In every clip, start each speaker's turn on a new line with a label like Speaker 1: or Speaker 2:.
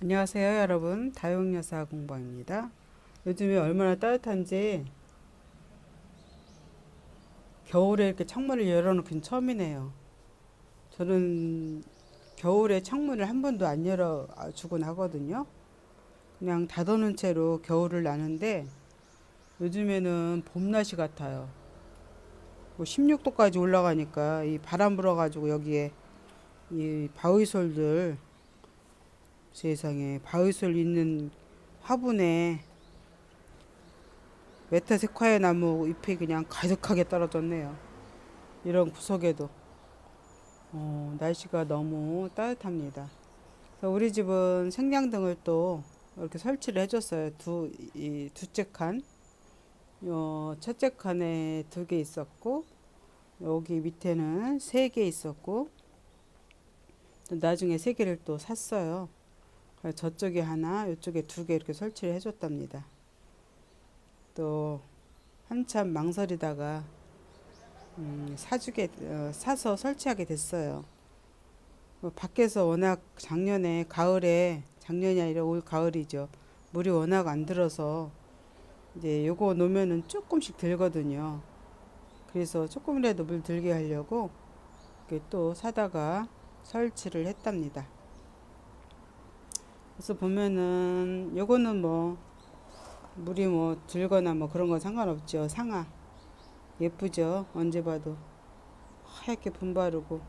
Speaker 1: 안녕하세요 여러분. 다용여사 공방입니다. 요즘에 얼마나 따뜻한지 겨울에 이렇게 창문을 열어놓긴 처음이네요. 저는 겨울에 창문을 한 번도 안 열어주곤 하거든요. 그냥 닫아놓은 채로 겨울을 나는데 요즘에는 봄날씨 같아요. 뭐 16도까지 올라가니까 이 바람 불어가지고 여기에 이 바위솔들 세상에 바위솔 있는 화분에 메타세콰이아 나무 잎이 그냥 가득하게 떨어졌네요. 이런 구석에도 어, 날씨가 너무 따뜻합니다. 우리 집은 생장등을 또 이렇게 설치를 해줬어요. 두, 이 두째 칸, 어, 첫째 칸에 두 개 있었고, 여기 밑에는 세 개 있었고, 또 나중에 세 개를 또 샀어요. 그래서 저쪽에 하나, 이쪽에 두 개 이렇게 설치를 해줬답니다. 또 한참 망설이다가 음, 사주게 어, 사서 설치하게 됐어요. 뭐 밖에서 워낙 작년에 가을에 작년이 아니라 올 가을이죠. 물이 워낙 안 들어서 이제 요거 놓으면은 조금씩 들거든요. 그래서 조금이라도 물 들게 하려고 이렇게 또 사다가 설치를 했답니다. 그래서 보면은 요거는 뭐 물이 뭐 들거나 뭐 그런 건 상관없죠. 상아 예쁘죠. 언제 봐도 하얗게 분바르고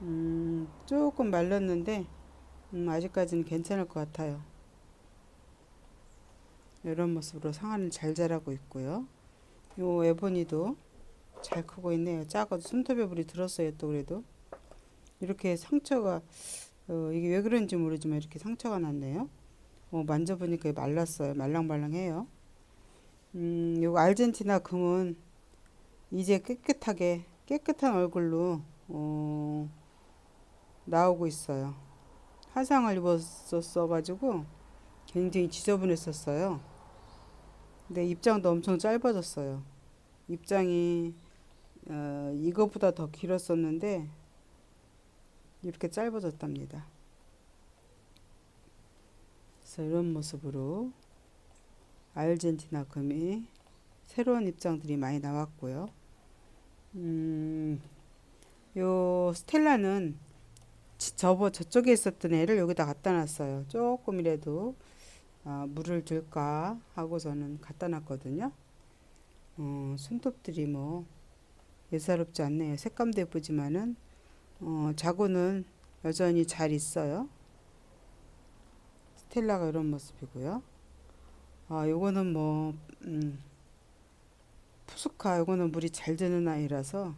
Speaker 1: 음 조금 말랐는데 음 아직까지는 괜찮을 것 같아요. 이런 모습으로 상아는 잘 자라고 있고요. 요 에보니도 잘 크고 있네요. 작아도 손톱에 물이 들었어요. 또 그래도 이렇게 상처가 어, 이게 왜 그런지 모르지만 이렇게 상처가 났네요. 어, 만져보니까 말랐어요. 말랑말랑해요. 음, 요거 아르헨티나 금은 이제 깨끗하게 깨끗한 얼굴로 어, 나오고 있어요. 화상을 입었었어 가지고 굉장히 지저분했었어요. 근데 입장도 엄청 짧아졌어요. 입장이 어, 이거보다 더 길었었는데 이렇게 짧아졌답니다. 그래서 이런 모습으로 아르헨티나 금이 새로운 입장들이 많이 나왔고요. 음, 요 스텔라는 저버 저쪽에 있었던 애를 여기다 갖다 놨어요. 조금이라도 아, 물을 줄까 하고서는 갖다 놨거든요. 어, 손톱들이 뭐 예사롭지 않네요. 색감도 예쁘지만은 어, 자구는 여전히 잘 있어요. 스텔라가 이런 모습이고요. 아, 요거는 뭐, 음, 푸스카, 요거는 물이 잘 드는 아이라서,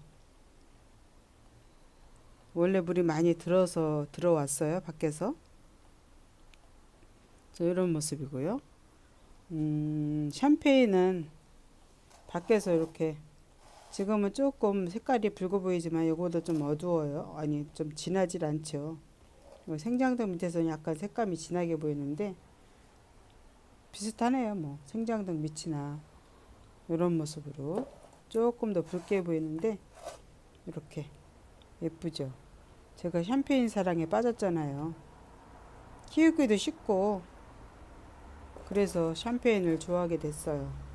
Speaker 1: 원래 물이 많이 들어서 들어왔어요, 밖에서. 저 이런 모습이고요. 음, 샴페인은 밖에서 이렇게 지금은 조금 색깔이 붉어 보이지만 요거도 좀 어두워요. 아니, 좀 진하질 않죠. 생장등 밑에서는 약간 색감이 진하게 보이는데 비슷하네요. 뭐 생장등 밑이나 이런 모습으로 조금 더 붉게 보이는데 이렇게 예쁘죠. 제가 샴페인 사랑에 빠졌잖아요. 키우기도 쉽고 그래서 샴페인을 좋아하게 됐어요.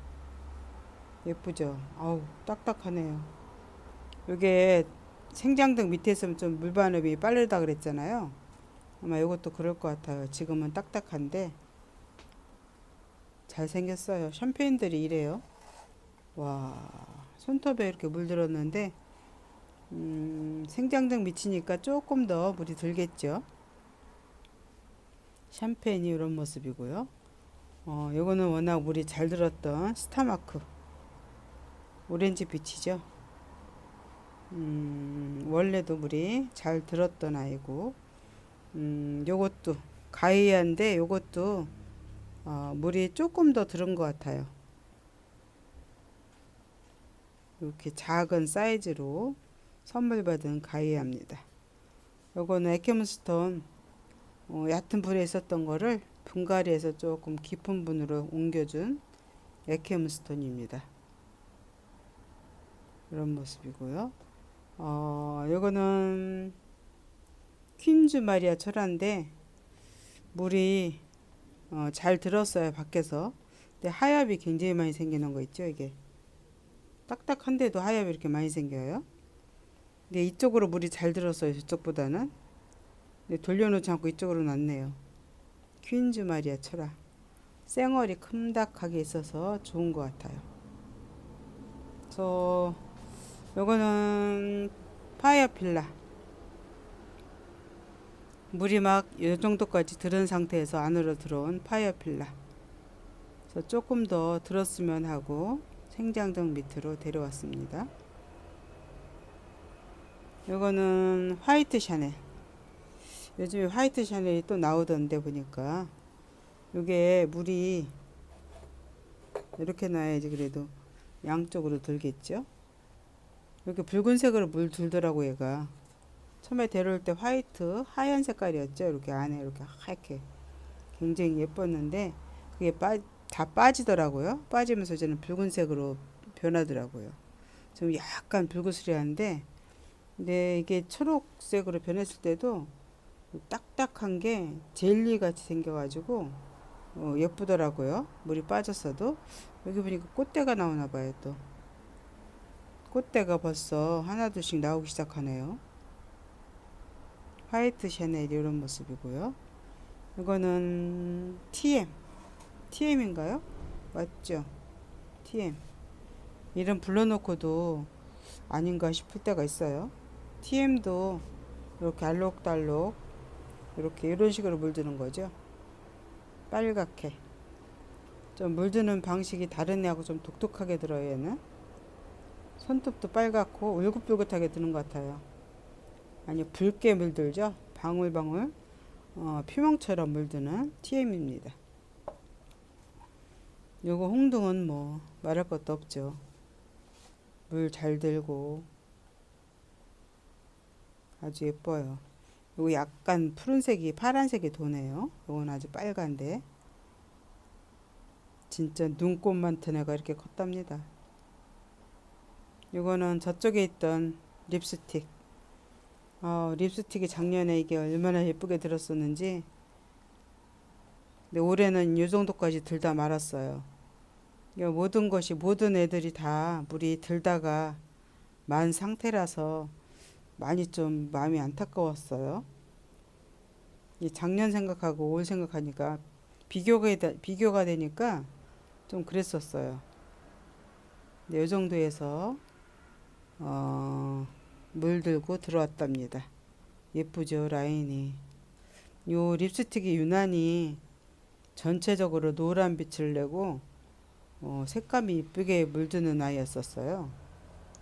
Speaker 1: 예쁘죠. 아우 딱딱하네요. 이게 생장등 밑에 있으면 좀 물반업이 빠르다 그랬잖아요. 아마 이것도 그럴 것 같아요. 지금은 딱딱한데 잘생겼어요. 샴페인들이 이래요. 와 손톱에 이렇게 물들었는데 음, 생장등 미치니까 조금 더 물이 들겠죠. 샴페인이 이런 모습이고요. 어, 요거는 워낙 물이 잘 들었던 스타마크 오렌지 빛이죠. 음, 원래도 물이 잘 들었던 아이고 음, 요것도 가이아인데 요것도 어, 물이 조금 더 들은 것 같아요. 이렇게 작은 사이즈로 선물 받은 가이아입니다. 요거는 에케문스톤 어, 얕은 분에 있었던 거를 분갈이에서 조금 깊은 분으로 옮겨준 에케문스톤입니다. 이런 모습이고요. 어, 요거는 퀸즈 마리아 철화인데 물이 어, 잘 들었어요 밖에서. 근데 하엽이 굉장히 많이 생기는 거 있죠 이게? 딱딱한데도 하엽이 이렇게 많이 생겨요. 근데 이쪽으로 물이 잘 들었어요 저쪽보다는. 근데 돌려놓지 않고 이쪽으로 놨네요. 퀸즈 마리아 철아 쌩얼이 큼닥하게 있어서 좋은 것 같아요. 그래서 요거는 파이어필라 물이 막이 정도까지 들은 상태에서 안으로 들어온 파이어필라. 그래서 조금 더 들었으면 하고 생장등 밑으로 데려왔습니다. 이거는 화이트 샤넬. 요즘에 화이트 샤넬이 또 나오던데 보니까 이게 물이 이렇게 놔야지 그래도 양쪽으로 들겠죠. 이렇게 붉은색으로 물 들더라고 얘가. 처음에 데려올 때 화이트 하얀 색깔이었죠. 이렇게 안에 이렇게 하얗게 굉장히 예뻤는데 그게 빠, 다 빠지더라고요. 빠지면서 이제는 붉은색으로 변하더라고요. 좀 약간 붉으스레한데 근데 이게 초록색으로 변했을 때도 딱딱한 게 젤리 같이 생겨가지고 어, 예쁘더라고요. 물이 빠졌어도 여기 보니까 꽃대가 나오나 봐요 또. 꽃대가 벌써 하나둘씩 나오기 시작하네요. 화이트 샤넬 이런 모습이고요. 이거는 TM. TM인가요? 맞죠? TM. 이름 불러놓고도 아닌가 싶을 때가 있어요. TM도 이렇게 알록달록 이렇게 이런 식으로 물드는 거죠. 빨갛게. 좀 물드는 방식이 다른 애하고 좀 독특하게 들어요, 얘는. 손톱도 빨갛고 울긋불긋하게 드는 것 같아요. 아니 붉게 물들죠. 방울방울 어, 피멍처럼 물드는 TM입니다. 요거 홍등은 뭐 말할 것도 없죠. 물 잘 들고 아주 예뻐요. 요거 약간 푸른색이 파란색이 도네요. 요건 아주 빨간데 진짜 눈꽃만 튼 애가 이렇게 컸답니다. 요거는 저쪽에 있던 립스틱 어, 립스틱이 작년에 이게 얼마나 예쁘게 들었었는지 근데 올해는 이 정도까지 들다 말았어요. 모든 것이 모든 애들이 다 물이 들다가 만 상태라서 많이 좀 마음이 안타까웠어요. 이 작년 생각하고 올 생각하니까 비교가 비교가 되니까 좀 그랬었어요. 네, 이 정도에서 어, 물들고 들어왔답니다. 예쁘죠 라인이. 요 립스틱이 유난히 전체적으로 노란 빛을 내고 어, 색감이 이쁘게 물드는 아이였었어요.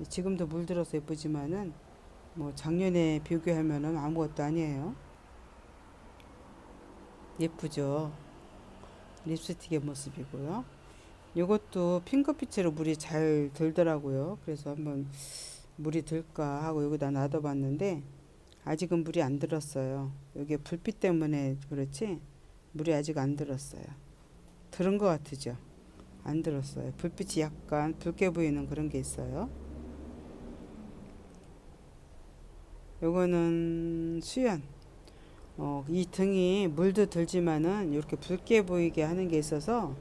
Speaker 1: 지금도 물들어서 예쁘지만은 뭐 작년에 비교하면은 아무것도 아니에요. 예쁘죠. 립스틱의 모습이고요. 이것도 핑크빛으로 물이 잘 들더라고요. 그래서 한번 물이 들까 하고 여기다 놔둬봤는데 아직은 물이 안 들었어요. 여기 불빛 때문에 그렇지 물이 아직 안 들었어요. 들은 것 같으죠? 안 들었어요. 불빛이 약간 붉게 보이는 그런 게 있어요. 요거는 수연. 어, 이 등이 물도 들지만은 이렇게 붉게 보이게 하는 게 있어서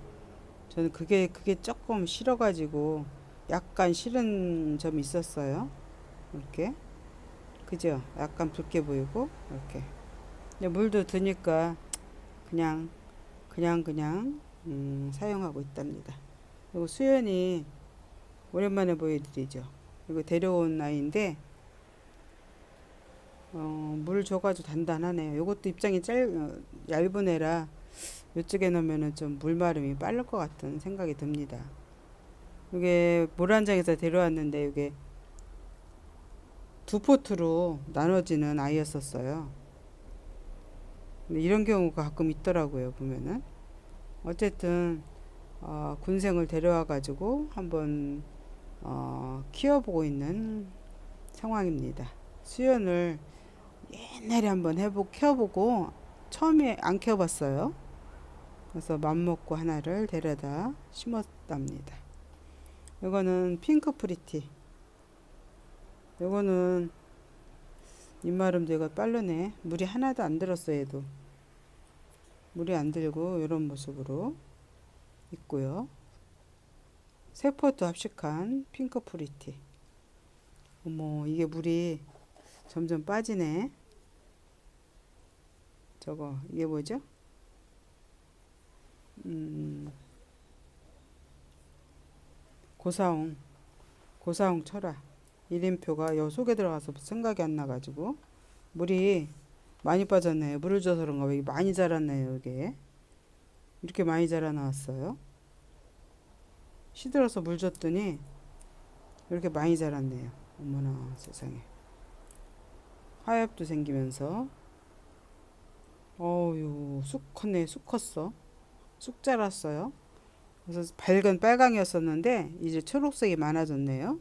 Speaker 1: 저는 그게 그게 조금 싫어가지고 약간 싫은 점이 있었어요. 이렇게. 그죠? 약간 붉게 보이고, 이렇게. 근데 물도 드니까 그냥, 그냥, 그냥, 음, 사용하고 있답니다. 그리고 수연이 오랜만에 보여드리죠. 이거 데려온 아이인데, 어, 물 줘가지고 단단하네요. 이것도 입장이 짧, 어, 얇은 애라 이쪽에 놓으면은 좀 물마름이 빠를 것 같은 생각이 듭니다. 이게 모란장에서 데려왔는데 이게 두 포트로 나눠지는 아이였었어요. 이런 경우가 가끔 있더라고요, 보면은. 어쨌든, 어, 군생을 데려와 가지고 한번, 어, 키워보고 있는 상황입니다. 수연을 옛날에 한번 해보, 키워보고, 처음에 안 키워봤어요. 그래서 맘먹고 하나를 데려다 심었답니다. 이거는 핑크 프리티. 이거는 입마름도 이거 빠르네. 물이 하나도 안 들었어 얘도. 물이 안 들고 이런 모습으로 있고요. 세포도 합식한 핑크 프리티. 어머, 이게 물이 점점 빠지네. 저거, 이게 뭐죠? 음, 고사홍, 고사홍 철화. 이름표가 요 속에 들어가서 생각이 안 나가지고 물이 많이 빠졌네요. 물을 줘서 그런가 봐. 많이 자랐네요. 이게 이렇게 많이 자라 나왔어요. 시들어서 물 줬더니 이렇게 많이 자랐네요. 어머나 세상에. 하엽도 생기면서 어유 쑥 컸네. 쑥 컸어. 쑥 자랐어요. 그래서 밝은 빨강이었었는데 이제 초록색이 많아졌네요.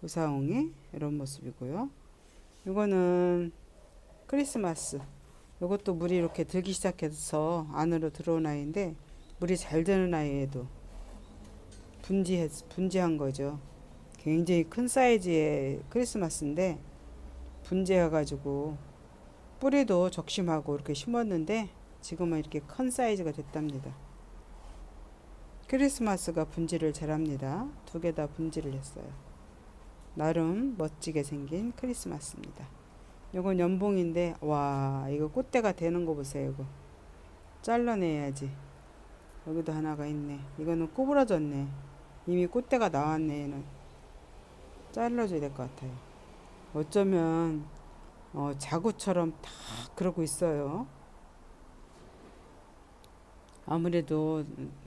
Speaker 1: 고사홍이 이런 모습이고요. 이거는 크리스마스. 이것도 물이 이렇게 들기 시작해서 안으로 들어온 아이인데 물이 잘 드는 아이에도 분지해 분지한 거죠. 굉장히 큰 사이즈의 크리스마스인데 분지해가지고 뿌리도 적심하고 이렇게 심었는데 지금은 이렇게 큰 사이즈가 됐답니다. 크리스마스가 분지를 잘합니다. 두 개 다 분지를 했어요. 나름 멋지게 생긴 크리스마스입니다. 이건 연봉인데 와 이거 꽃대가 되는 거 보세요 이거 잘라내야지 여기도 하나가 있네 이거는 꼬부러졌네 이미 꽃대가 나왔네 얘는 잘라줘야 될 것 같아요 어쩌면 어, 자구처럼 다 그러고 있어요 아무래도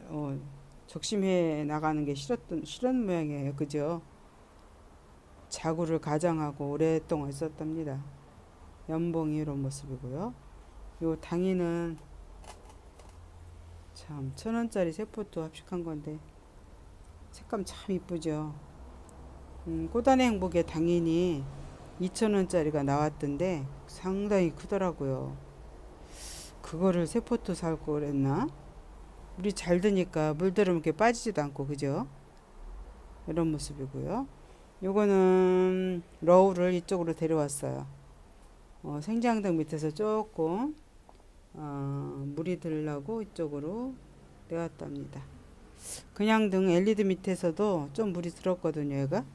Speaker 1: 어, 적심해 나가는 게 싫었던 싫은 모양이에요 그죠 자구를 가장하고 오랫동안 있었답니다 연봉이 이런 모습이고요. 요 당이는 참 천원짜리 세포도 합식한 건데 색감 참 이쁘죠. 음, 꽃단의 행복에 당연히 2천원짜리가 나왔던데 상당히 크더라고요. 그거를 세포도 살고 그랬나? 물이 잘 드니까 물 들으면 이렇게 빠지지도 않고 그죠? 이런 모습이고요. 요거는 러우를 이쪽으로 데려왔어요. 어, 생장등 밑에서 조금 어, 물이 들라고 이쪽으로 내왔답니다. 그냥 등 LED 밑에서도 좀 물이 들었거든요. 얘가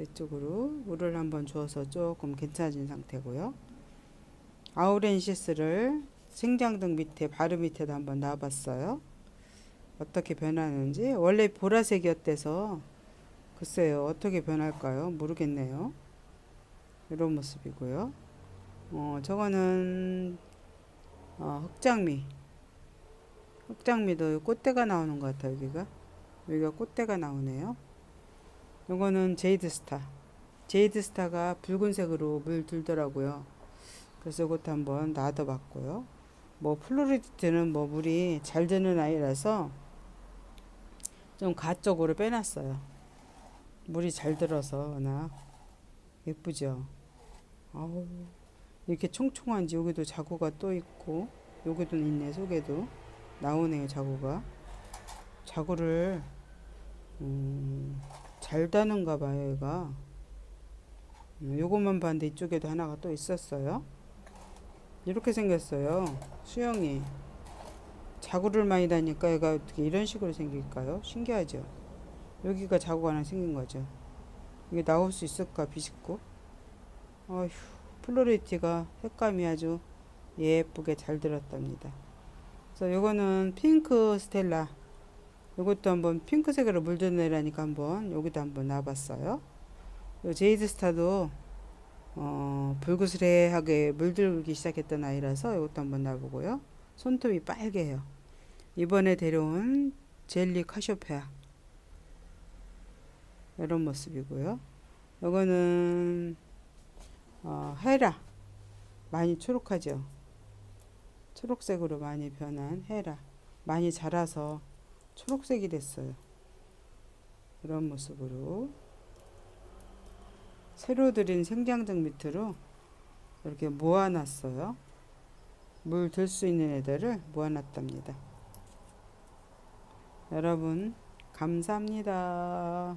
Speaker 1: 이쪽으로 물을 한번 주어서 조금 괜찮아진 상태고요. 아우렌시스를 생장등 밑에 바로 밑에도 한번 놔봤어요. 어떻게 변하는지 원래 보라색이었대서 글쎄요 어떻게 변할까요 모르겠네요. 이런 모습이고요. 어, 저거는 어, 흑장미. 흑장미도 꽃대가 나오는 것 같아요. 여기가 여기가 꽃대가 나오네요. 이거는 제이드스타. 제이드스타가 붉은색으로 물 들더라고요. 그래서 이것도 한번 놔둬봤고요. 뭐 플로리드는 뭐 물이 잘 드는 아이라서 좀 가 쪽으로 빼놨어요. 물이 잘 들어서 나 예쁘죠. 아우 이렇게 총총한지 여기도 자구가 또 있고 여기도 있네 속에도 나오네요 자구가 자구를 음, 잘 다는가 봐요 얘가 음, 요것만 봤는데 이쪽에도 하나가 또 있었어요 이렇게 생겼어요 수영이 자구를 많이 다니까 얘가 어떻게 이런 식으로 생길까요 신기하죠 여기가 자구가 하나 생긴 거죠 이게 나올 수 있을까 비집고 어휴, 플로리티가 색감이 아주 예쁘게 잘 들었답니다. 그래서 요거는 핑크 스텔라. 요것도 한번 핑크색으로 물들내라니까 한번 여기도 한번 놔봤어요. 요 제이드 스타도 어, 불그스레하게 물들기 시작했던 아이라서 이것도 한번 놔보고요. 손톱이 빨개요. 이번에 데려온 젤리 카쇼페아 이런 모습이고요. 요거는 어, 헤라 많이 초록하죠. 초록색으로 많이 변한 헤라 많이 자라서 초록색이 됐어요. 이런 모습으로 새로 들인 생장등 밑으로 이렇게 모아놨어요. 물 들 수 있는 애들을 모아놨답니다. 여러분 감사합니다.